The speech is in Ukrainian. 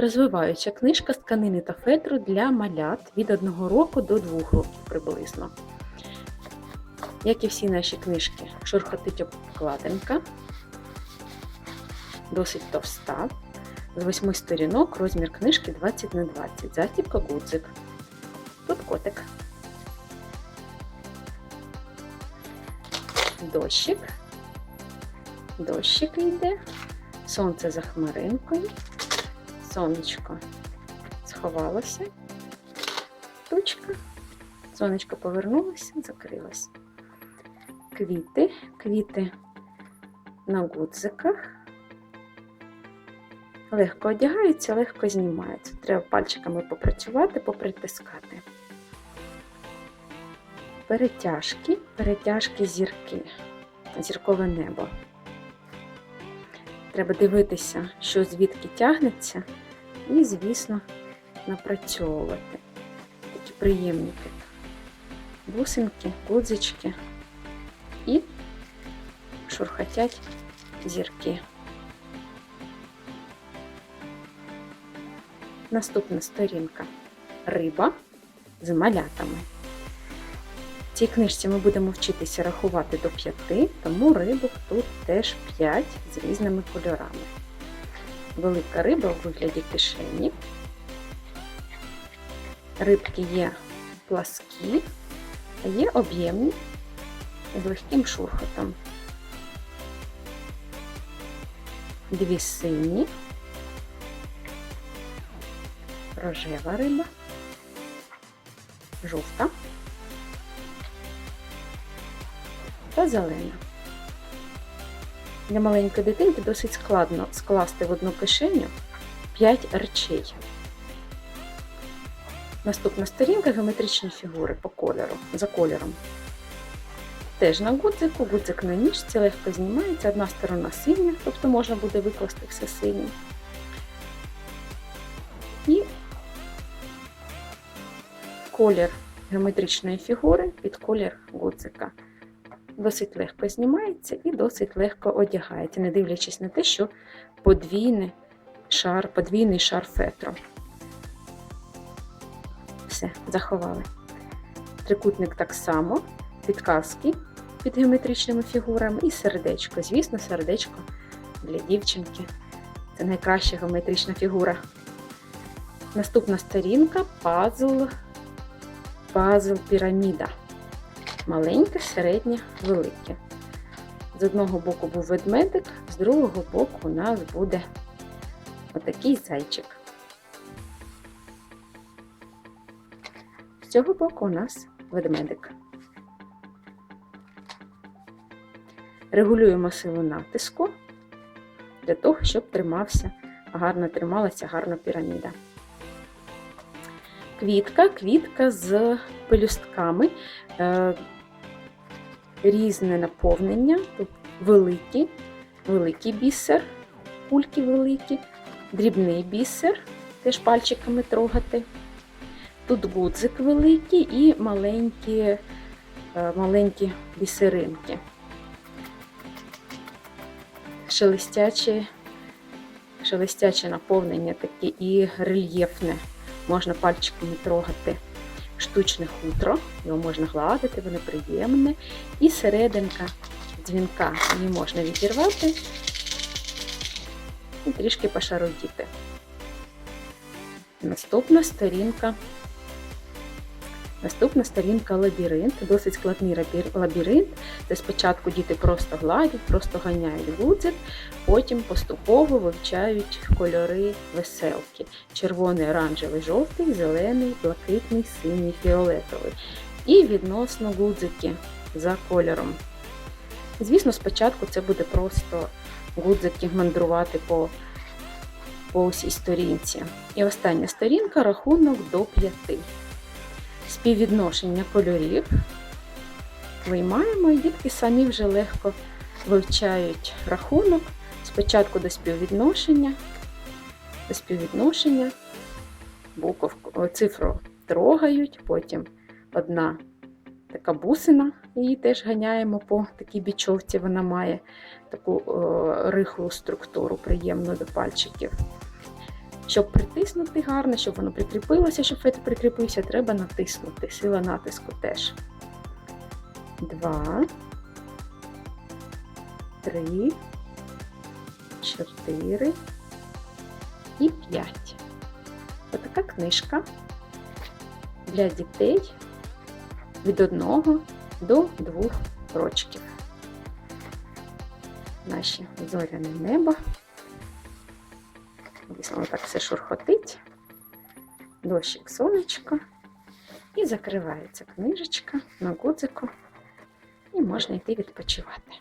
Розвиваюча книжка з тканини та фетру для малят від 1 року до 2 років приблизно. Як і всі наші книжки, шурхотить обкладинка, досить товста. З 8 сторінок розмір книжки 20 на 20. Застібка гудзик. Тут котик. Дощик. Дощик йде. Сонце за хмаринкою. Сонечко сховалося. Тучка. Сонечко повернулося, закрилось. Квіти, квіти на гудзиках. Легко одягаються, легко знімаються. Треба пальчиками попрацювати, попритискати. Перетяжки, перетяжки зірки, зіркове небо. Треба дивитися, що звідки тягнеться, і, звісно, напрацьовувати. Такі приємні бусинки, гудзички і шурхотять зірки. Наступна сторінка риба з малятами. Цій книжці ми будемо вчитися рахувати до п'яти, тому рибок тут теж 5 з різними кольорами. Велика риба у вигляді кишені. Рибки є пласкі, а є об'ємні з легким шурхотом. Дві сині, рожева риба, жовта та зелена. Для маленької дитинки досить складно скласти в одну кишеню 5 речей. Наступна сторінка геометричні фігури по кольору, за кольором. Теж на гудзику, гудзик на ніжці, легко знімається, одна сторона синя, тобто можна буде викласти все синє. І колір геометричної фігури під колір гудзика. Досить легко знімається і досить легко одягається, не дивлячись на те, що подвійний шар, подвійний шар фетру. Все, заховали. Трикутник так само, підказки під геометричними фігурами і сердечко. Звісно, сердечко для дівчинки. Це найкраща геометрична фігура. Наступна сторінка пазл, пазл піраміда. Маленьке, середнє, велике. З одного боку був ведмедик, з другого боку у нас буде отакий зайчик. З цього боку у нас ведмедик. Регулюємо силу натиску для того, щоб тримався, гарно трималася гарна піраміда. Квітка, квітка з пелюстками, е, різне наповнення, тут великий, великий бісер, кульки великі, дрібний бісер, теж пальчиками трогати. Тут гудзик великий і маленькі, е, маленькі бісеринки. Шелестяче, шелестяче наповнення таке і рельєфне. Можна пальчиками трогати штучне хутро, його можна гладити, воно приємне. І серединка дзвінка її можна відірвати і трішки пошародіти. Наступна сторінка. Наступна сторінка лабіринт, досить складний лабіринт, де спочатку діти просто гладять, просто ганяють гудзик, потім поступово вивчають кольори веселки. Червоний, оранжевий, жовтий, зелений, блакитний, синій, фіолетовий. І відносно гудзики за кольором. Звісно, спочатку це буде просто гудзики мандрувати по, по усій сторінці. І остання сторінка рахунок до 5 співвідношення кольорів виймаємо, і дітки самі вже легко вивчають рахунок. Спочатку до співвідношення, до співвідношення, буковку, цифру трогають, потім одна така бусина, її теж ганяємо по такій бічовці, вона має таку рихлу структуру, приємну до пальчиків. Щоб притиснути гарно, щоб воно прикріпилося, щоб фетр прикріпився, треба натиснути. Сила натиску теж. Два, три, чотири і п'ять. Отака книжка для дітей від одного до двох рочків. Наші зоряне небо. Дійсно, так все шурхотить, дощик сонечко. І закривається книжечка на гудзику, і можна йти відпочивати.